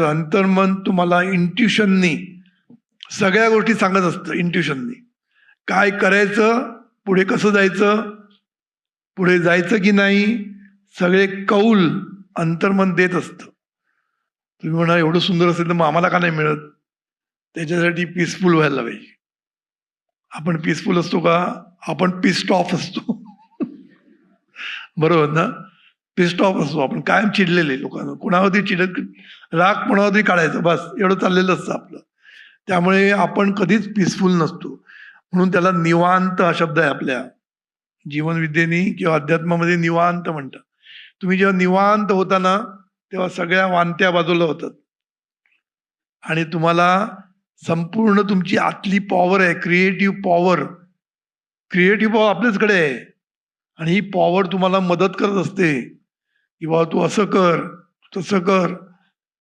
अंतर्मन तुम्हाला इंट्युशननी सगळ्या गोष्टी सांगत असतं इंट्युशननी काय करायचं पुढे कसं जायचं पुढे जायचं की नाही सगळे कौल अंतर्मन देत असतं. तुम्ही म्हणा एवढं सुंदर असेल तर मग आम्हाला का नाही मिळत? त्याच्यासाठी पीसफुल व्हायला पाहिजे. आपण पीसफुल असतो का? आपण पिस्ट ऑफ असतो. बरोबर ना? पिस्ट ऑफ असतो आपण. कायम चिडलेले लोकांना. कोणावरती चिडत राग कोणावरती काढायचं? बस. एवढं चाललेलं असतं आपलं. त्यामुळे आपण कधीच पीसफुल नसतो. म्हणून त्याला निवांत हा शब्द आहे आपल्या. जीवनविद्येनी किंवा अध्यात्मामध्ये निवांत म्हणतात. तुम्ही जेव्हा निवांत होताना तेव्हा सगळ्या वांत्या बाजूला होतात. आणि तुम्हाला संपूर्ण तुमची आतली पॉवर आहे. क्रिएटिव्ह पॉवर क्रिएटिव्ह पॉवर आपल्याचकडे आहे. आणि ही पॉवर तुम्हाला मदत करत असते. की बाबा तू असं कर तसं कर.